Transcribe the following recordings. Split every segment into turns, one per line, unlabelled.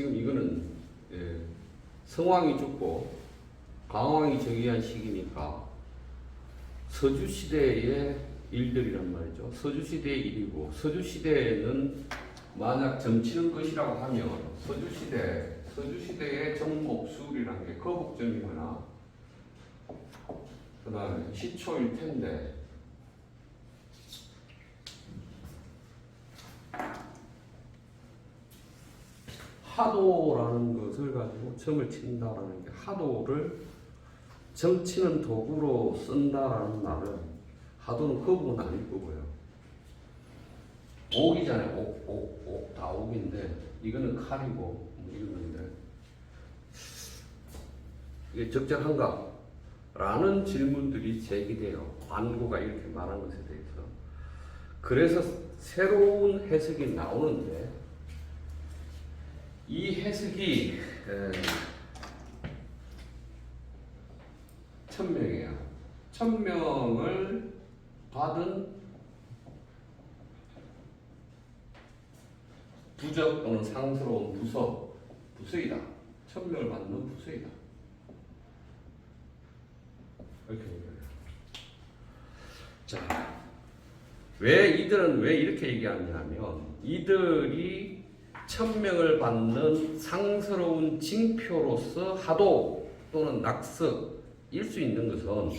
지금 이거는 예, 성왕이 죽고 강왕이 즉위한 시기니까 서주 시대의 일들이란 말이죠. 서주 시대의 일이고 서주 시대에는 만약 점치는 것이라고 하면 서주 시대 서주 시대의 정목술이라는 게 거북점이거나 그다음에 시초일 텐데 하도라는 것을 가지고 점을 친다라는 게 하도를 점치는 도구로 쓴다라는 말은 하도는 거북은 아닐 거고요. 옥이잖아요. 옥, 옥, 옥. 다 옥인데 이거는 칼이고 뭐 이러는데 이게 적절한가? 라는 질문들이 제기돼요. 관고가 이렇게 말한 것에 대해서. 그래서 새로운 해석이 나오는데 이 해석이 에, 천명이에요. 천명을 받은 부적 또는 상스러운 부서, 부서이다. 천명을 받는 부서이다. 이렇게 얘기해요. 자, 왜 이들은 왜 이렇게 얘기하냐면 이들이 천명을 받는 상스러운 징표로서 하도 또는 낙서일 수 있는 것은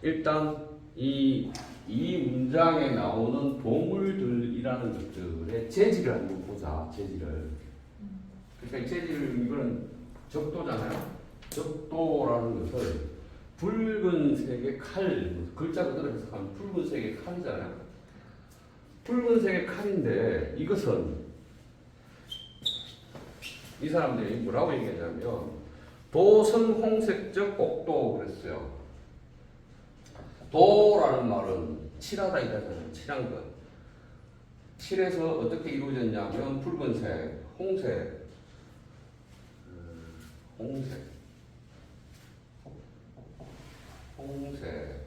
일단 이, 이 문장에 나오는 보물들이라는 것들의 재질을 한번 보자, 재질을. 그러니까 이 재질을, 이거는 적도잖아요. 적도라는 것을 붉은색의 칼, 글자 그대로 해석하면 붉은색의 칼이잖아요. 붉은색의 칼인데 이것은 이 사람들이 뭐라고 얘기하냐면 도성홍색적 옥도 그랬어요. 도라는 말은 칠하다 이라잖아요. 칠한 것. 칠해서 어떻게 이루어졌냐면 붉은색, 홍색, 음, 홍색, 홍색,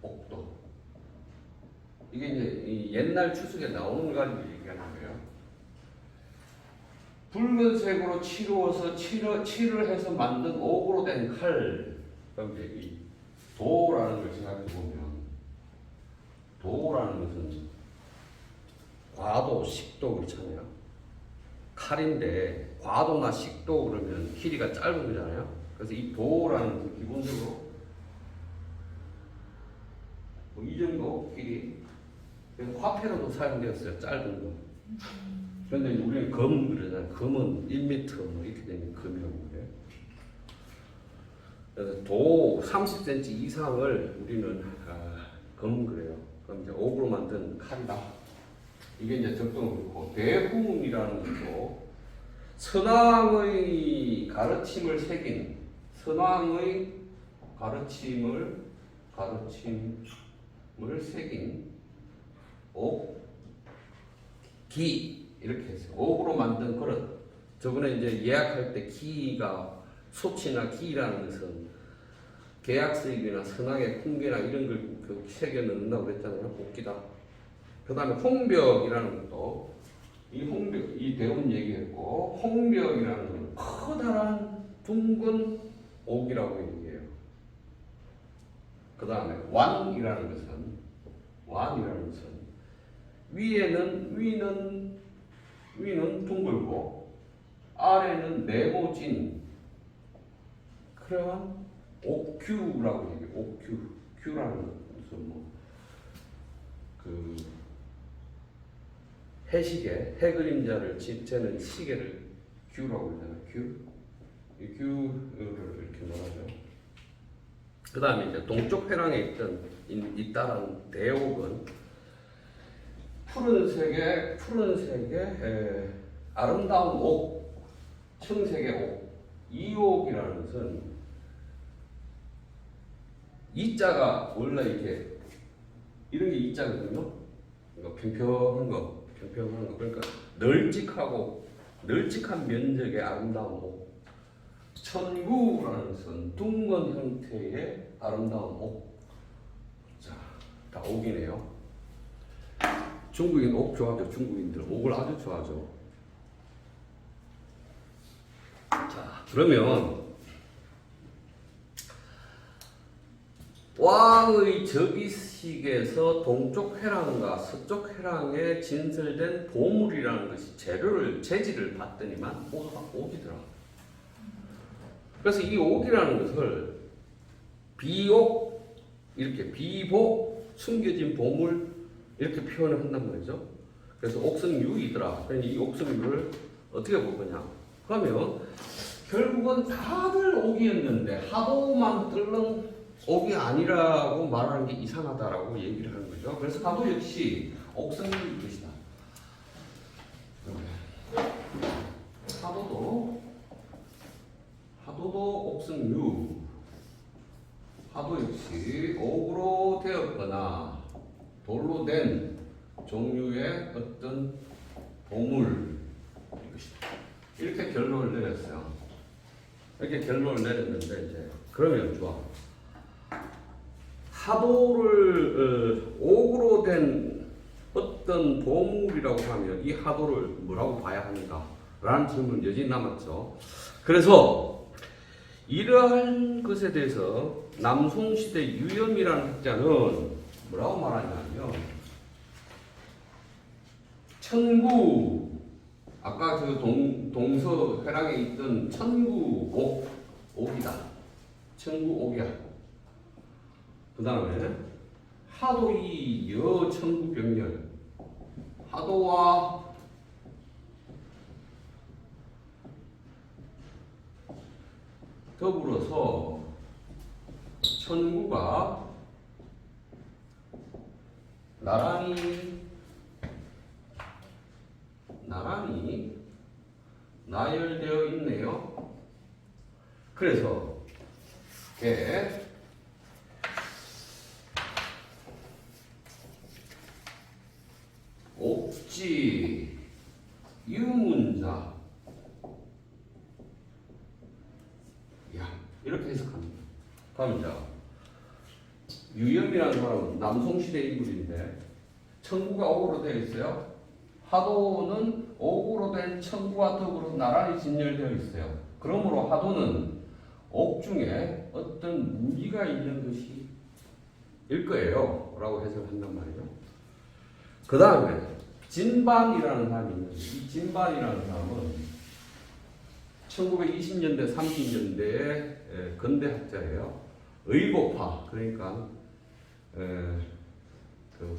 옥도. 이게 이제 이 옛날 추석에 나오는 거 가지고 얘기하는 거예요. 붉은색으로 치루어서 칠을, 칠을 해서 만든 옥으로 된 칼. 이 도라는 걸 생각해 보면 도라는 것은 과도, 식도 그렇잖아요. 칼인데 과도나 식도 그러면 길이가 짧은 거잖아요. 그래서 이 도라는 것은 기본적으로 뭐 이 정도 길이 화폐로도 사용되었어요. 짧은 거. 그런데 우리는 검 그러잖아요. 검은 1m 뭐 이렇게 되면 검이라고 그래요. 그래서 도 30cm 이상을 우리는 아, 검 그래요. 그럼 이제 옥으로 만든 칼이다. 이게 이제 적동을 그렇고 대훈이라는 것도 선왕의 가르침을 새긴 선왕의 가르침을 가르침을 새긴 옥, 기 이렇게 했어요. 옥으로 만든 그릇. 저번에 이제 예약할 때 기가 소치나 기라는 것은 계약 수입이나 선악의 풍계나 이런 걸그 새겨 넣는다고 그랬잖아요. 복기다. 그 다음에 홍벽이라는 것도 이 홍벽, 이 대운 얘기했고 홍벽이라는 건 커다란 둥근 옥이라고 얘기해요. 그 다음에 완이라는 것은 완이라는 것은 위에는 위는 위는 둥글고 아래는 네모진 그러한 옥큐라고 얘기해요. 옥큐 큐라는 것은 뭐그 해시계 해 그림자를 지체는 시계를 규라고 그러잖아요. 규. 이 규를 이렇게 말하죠. 그 다음에 이제 동쪽 회랑에 있던 이- 있다는 대옥은 푸른색의 푸른색의 에, 아름다운 옥, 청색의 옥, 이옥이라는 것은 이자가 원래 이렇게 이런 게 이자거든요. 이거 평평한 거, 평평한 거. 그러니까 널찍하고 널찍한 면적의 아름다운 옥. 천구라는 것은 둥근 형태의 아름다운 옥. 자, 다 옥이네요. 중국인 옥 좋아하죠. 중국인들 옥을 아주 좋아하죠. 자, 그러면 왕의 저기식에서 동쪽 회랑과 서쪽 회랑에 진설된 보물이라는 것이 재료를 재질을 봤더니만 모두가 옥이더라. 그래서 이 옥이라는 것을 비옥 이렇게 비복 숨겨진 보물 이렇게 표현을 한단 말이죠. 그래서 옥성유이더라. 그러니 이 옥성유를 어떻게 볼 거냐? 그러면 결국은 다들 옥이었는데 하도만 뜰렁 옥이 아니라고 말하는 게 이상하다라고 얘기를 하는 거죠. 그래서 하도 역시 옥성유일 것이다. 하도도 하도도 옥성유 하도 역시 옥으로 되었거나 돌로 된 종류의 어떤 보물. 이렇게 결론을 내렸어요. 이렇게 결론을 내렸는데 이제 그러면 좋아. 하도를 어, 옥으로 된 어떤 보물이라고 하면 이 하도를 뭐라고 봐야 하는가? 라는 질문은 여전히 남았죠. 그래서 이러한 것에 대해서 남송시대 유염이라는 학자는 뭐라고 말하냐면 천구 아까 그 동, 동서 회랑에 있던 천구 옥 옥이다. 천구 옥이야. 그 다음에 하도이 여 천구 병렬 하도와 더불어서 천구가 나란히 나란히 나열되어 있네요. 그래서 개 옥지 유문자 야 이렇게 해석합니다. 다음 자 유염이라는 사람은 남송시대 인물인데 천구가 옥으로 되어 있어요. 하도는 옥으로 된 천구와 더불어 나란히 진열되어 있어요. 그러므로 하도는 옥 중에 어떤 무기가 있는 것이 일 거예요. 라고 해석한단 말이죠. 그 다음에 진반이라는 사람이 있는데 이 진반이라는 사람은 1920년대, 30년대의 근대학자예요. 의고파 그러니까 에, 그, 그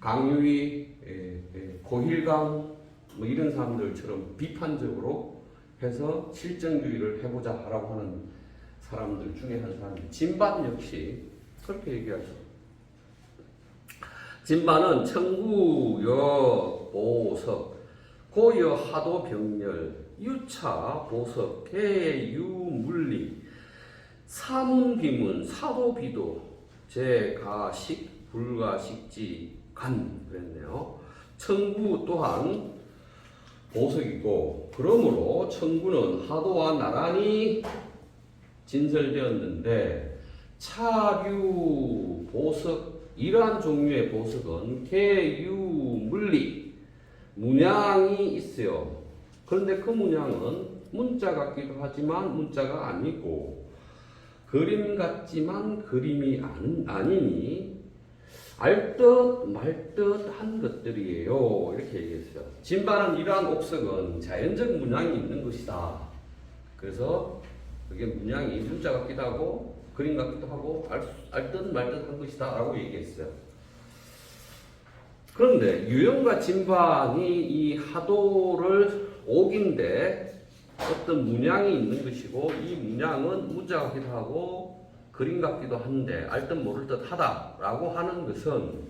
강유희, 에, 에, 고힐강 뭐 이런 사람들처럼 비판적으로 해서 실정주의를 해보자라고 하는 사람들 중에 한 사람이 진반 역시 그렇게 얘기하죠. 진반은 청구여 보석 고여 하도 병렬 유차 보석 개유 물리 사문비문 사도비도 제가식 불가식지 간 그랬네요. 청구 또한 보석이고 그러므로 청구는 하도와 나란히 진설되었는데 차류 보석 이러한 종류의 보석은 개유 물리 문양이 있어요. 그런데 그 문양은 문자 같기도 하지만 문자가 아니고 그림 같지만 그림이 아니, 아니니 알듯 말듯 한 것들이에요. 이렇게 얘기했어요. 진반은 이러한 옥석은 자연적 문양이 있는 것이다. 그래서 그게 문양이 문자 같기도 하고 그림 같기도 하고 알, 알듯 말듯 한 것이다. 라고 얘기했어요. 그런데 유형과 진반이 이 하도를 옥인데 어떤 문양이 있는 것이고 이 문양은 문자 같기도 하고 그림 같기도 한데 알듯 모를 듯 하다라고 하는 것은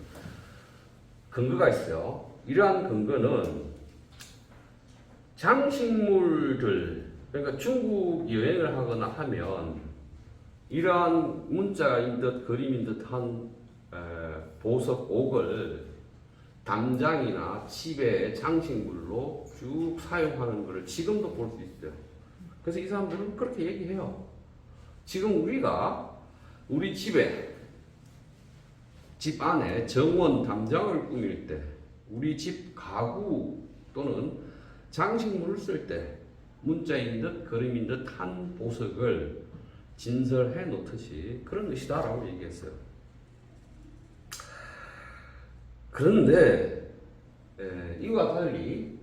근거가 있어요. 이러한 근거는 장식물들 그러니까 중국 여행을 하거나 하면 이러한 문자인 듯 그림인 듯한 에, 보석 옥을 담장이나 집에 장식물로 쭉 사용하는 것을 지금도 볼 수 있어요. 그래서 이 사람들은 그렇게 얘기해요. 지금 우리가 우리 집에 집 안에 정원 담장을 꾸밀 때 우리 집 가구 또는 장식물을 쓸 때 문자인 듯 그림인 듯 한 보석을 진설해 놓듯이 그런 것이다 라고 얘기했어요. 그런데 에, 이와 달리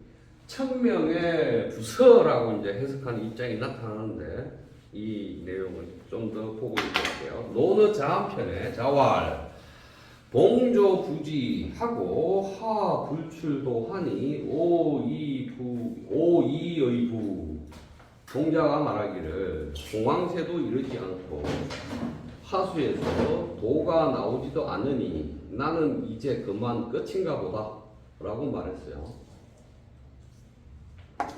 천명의 부서라고 이제 해석하는 입장이 나타나는데 이 내용을 좀 더 보고 있을게요. 노느 자한편에 자왈 봉조 부지하고 하 불출도 하니 오이부 오이의 부 동자가 말하기를 공황새도 이르지 않고 하수에서 도가 나오지도 않으니 나는 이제 그만 끝인가 보다 라고 말했어요.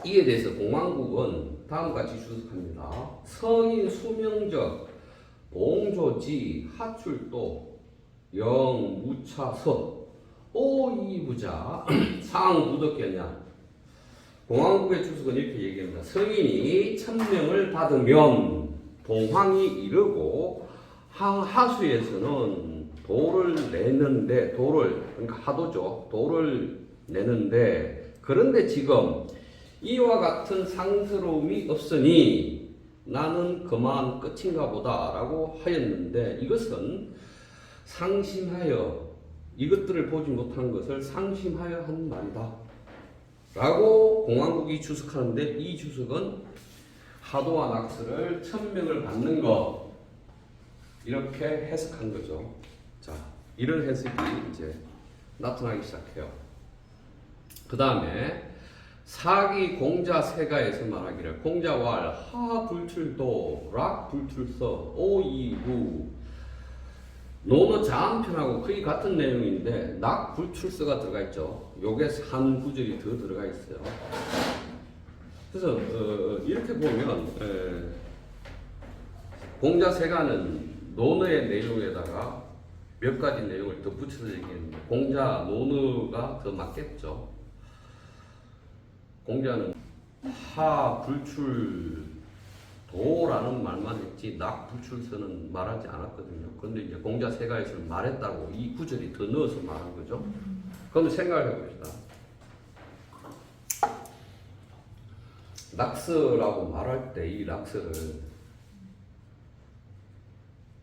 이에 대해서 공황국은 다음과 같이 주석합니다. 성인 수명적 봉조지 하출도 영 무차서 오이부자 상부덕견냐 공황국의 주석은 이렇게 얘기합니다. 성인이 천명을 받으면 동황이 이르고 하- 하수에서는 도를 내는데 도를 그러니까 하도죠. 도를 내는데 그런데 지금 이와 같은 상스러움이 없으니 나는 그만 끝인가 보다라고 하였는데 이것은 상심하여 이것들을 보지 못한 것을 상심하여 한 말이다. 라고 공황국이 주석하는데 이 주석은 하도와 낙스를 천명을 받는 것 이렇게 해석한 거죠. 자, 이런 해석이 이제 나타나기 시작해요. 그 다음에 사기 공자 세가에서 말하기를 공자왈 하 불출도 락 불출서 오이부 노는 자한편하고 거의 같은 내용인데 낙 불출서가 들어가 있죠. 요게 한 구절이 더 들어가 있어요. 그래서 어, 이렇게 보면 에, 공자 세가는 논어의 내용에다가 몇 가지 내용을 더 붙여서 얘기했는데 공자 논어가 더 맞겠죠. 공자는 하 불출 도라는 말만 했지 낙 불출서는 말하지 않았거든요. 그런데 이제 공자 세가에서는 말했다고 이 구절이 더 넣어서 말한 거죠. 그럼 생각해 봅시다. 낙서라고 말할 때 이 낙서를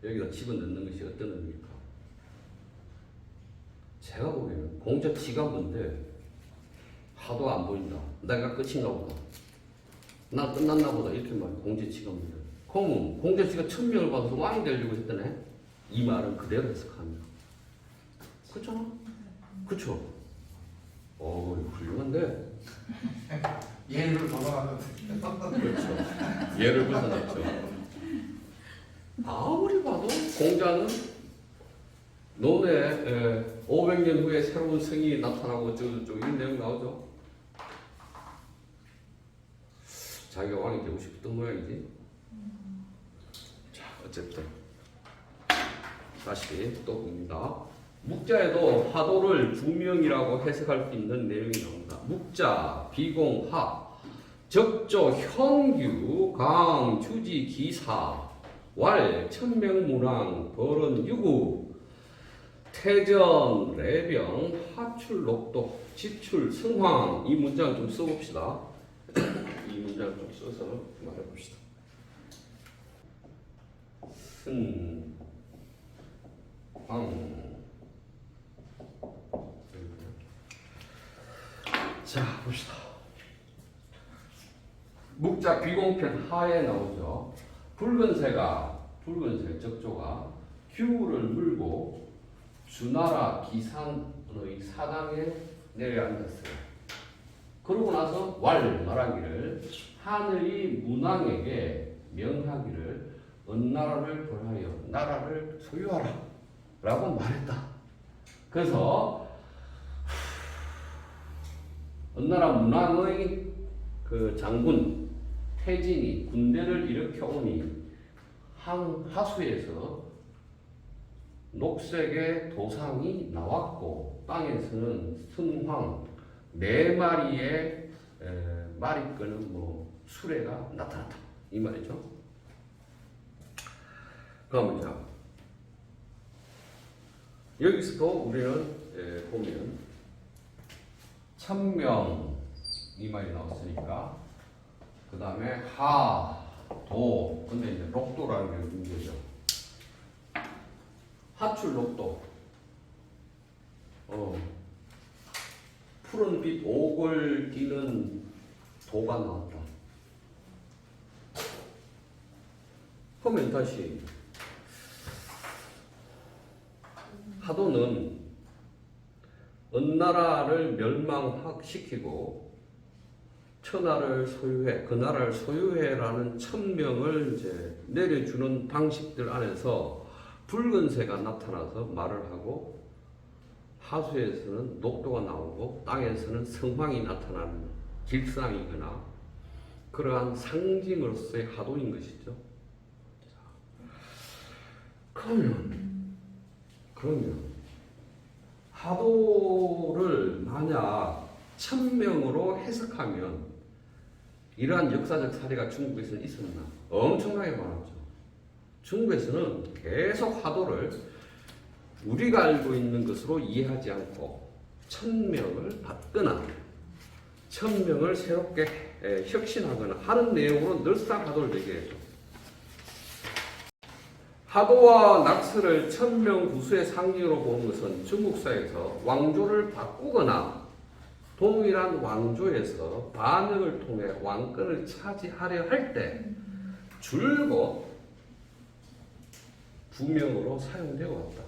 여기다 집어넣는 것이 어떤 의미입니까? 제가 보기에는 공자 지가 뭔데 하도 안 보인다. 내가 끝인가 보다. 나 끝났나 보다. 이렇게 말 공제치가 뭔데. 그럼 공제치가 천명을 받아서 왕이 되려고 했다네. 이 말은 그대로 해석합니다. 그렇잖아? 그쵸? 어, 훌륭한데?
예를 벗어나는
그렇죠. 예를 벗어났죠. 아무리 봐도 공자는 에, 500년 후에 새로운 성이 나타나고 저저 이런 내용 나오죠. 자기가 왕이 되고 싶었던 모양이지. 자, 어쨌든 다시 또 봅니다. 묵자에도 화도를 부명이라고 해석할 수 있는 내용이 나옵니다. 묵자, 비공, 하, 적조, 현규, 강, 주지, 기사, 왈, 천명무랑, 벌은, 유구, 태전, 레병, 하출, 녹도, 지출, 승황 이 문장 좀 써봅시다. 이 문장 좀 써서 말해봅시다. 승, 황. 자, 봅시다. 묵자 비공편 하에 나오죠. 붉은새가 붉은새 적조가 규를 물고 주나라 기산의 사당에 내려앉았어요. 그러고 나서 왈 말하기를 하늘이 문왕에게 명하기를 은나라를 벌하여 나라를 소유하라 라고 말했다. 그래서 은나라 문왕의 그 장군 태진이 군대를 일으켜 오니 한 하수에서 녹색의 도상이 나왔고 땅에서는 승황 네 마리의 에, 말이 끄는 뭐 수레가 나타났다. 이 말이죠. 그러면 자 여기서도 우리는 에, 보면 천명 이 말이 나왔으니까 그 다음에 하, 도. 근데 이제 록도라는 게 문제죠 하출 록도. 어. 푸른빛 옥을 띠는 도가 나왔다. 그러면 다시. 하도는 어느 나라를 멸망시키고 천하를 소유해 그 나라를 소유해라는 천명을 이제 내려주는 방식들 안에서 붉은 새가 나타나서 말을 하고 하수에서는 녹도가 나오고 땅에서는 성황이 나타나는 길상이거나 그러한 상징으로서의 하도인 것이죠. 자, 그러면 그러면 하도를 만약 천명으로 해석하면 이러한 역사적 사례가 중국에서 있었나? 엄청나게 많았죠. 중국에서는 계속 하도를 우리가 알고 있는 것으로 이해하지 않고 천명을 받거나 천명을 새롭게 에, 혁신하거나 하는 내용으로 늘상 하도를 얘기해죠. 하도와 낙서를 천명 구수의 상징으로 보는 것은 중국사에서 왕조를 바꾸거나 동일한 왕조에서 반역을 통해 왕권을 차지하려 할 때 줄곧 부명으로 사용되어 왔다.